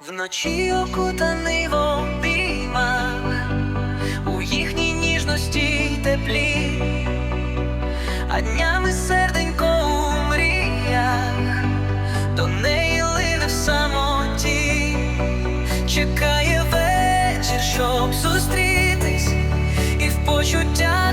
Вночі окутаний в обіймах, у їхній ніжності й теплі, а днями серденько у мріях, до неї лине в самоті, чекає вечір, щоб зустрітись, і в почуттях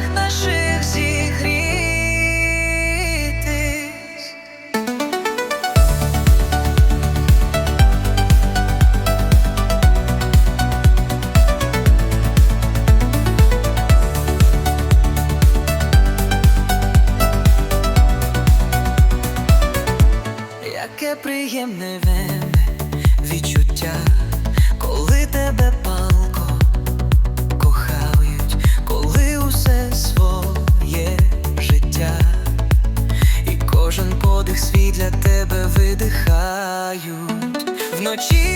Яке приємне вене відчуття, коли тебе палко кохають, коли усе своє життя, і кожен подих свій для тебе видихають, вночі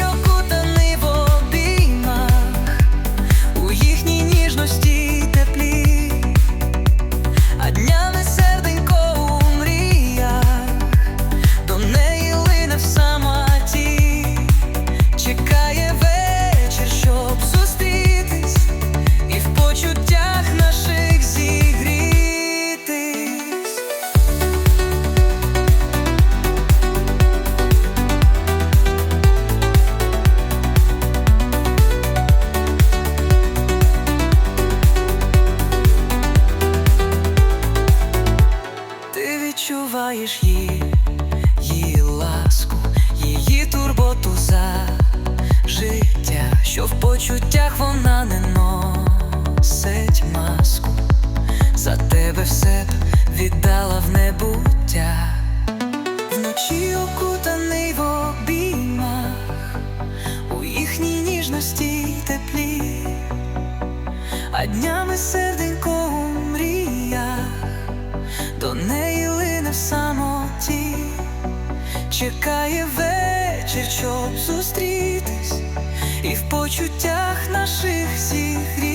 відчуваєш її, її ласку, її турботу за життя, що в почуттях вона не носить маску, за тебе все б віддала в небуття, вночі окутаний в обіймах, у їхній ніжності й теплі, а днями серденько у мріях до неї лине в самоті, чекає вечір, щоб зустрітись, і в почуттях наших зігрітись.